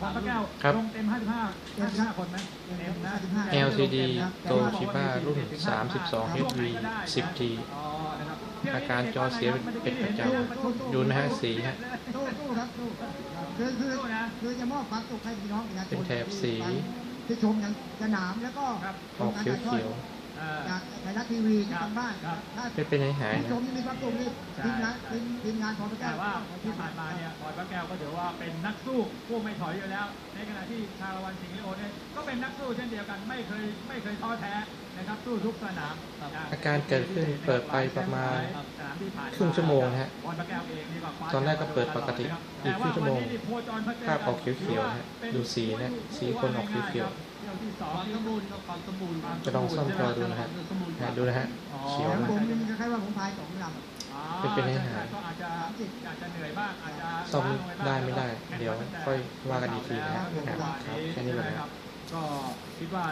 พรพระแก้วครับลงเต็ม55 55คนไหมเต็มนะ LCD โตชิบ้ารุ่น 32 HV 10T อ๋อนะครับอาการจอเสียเป็นประจำดูนะฮะสีฮะสู้สู้ครับสู้คือคือคือจะมอบความสุขให้พี่น้องประชาชนเป็นแถบสีที่ชมอย่างสนามแล้วก็ครับออกเขียวเอ่อจากไทยรัฐทีวีที่ทางบ้านครับถ้าๆเป็นเป็นหายหายที่ชนะมนี่มีความสุขนี่ใช่ทีมงานทีมทีมงานของพระแต่เจ้าว่าที่ผ่านมาเนี่ยพรพระแก้วก็ถือว่าเป็นนักสู้ผู้ไม่ถอยอยู่แล้ว ในขณะที่ชาละวันสิงห์ลิโอเนี่ยก็เป็นนักสู้เช่นเดียวกันไม่เคยไม่เคยท้อแท้นะครับสู้ทุกสนามนะอาการเกิดขึ้นเปิดไปประมาณ ครึ่งชั่วโมงนะฮะตอนแรกก็เปิดปกติอีกครึ่งชั่วโมงภาพออกเขียวๆนะฮะดูสีนะสีคนออกเขียวเที่ยวที่สองความสมบูรณ์กับความสมบูรณ์จะลองซ่อมจอดูนะฮะดูนะฮะเขียวนะผมายๆว่าผมพายสองลำอ๋อเป็นเป็นให้หายก็อหาซ่อมได้ไม่ได้ เดี๋ยวค่อยว่ากันอีกทีนะฮะแล้วครับครับแค่นี้ก่อนนะครับก็คิดว่า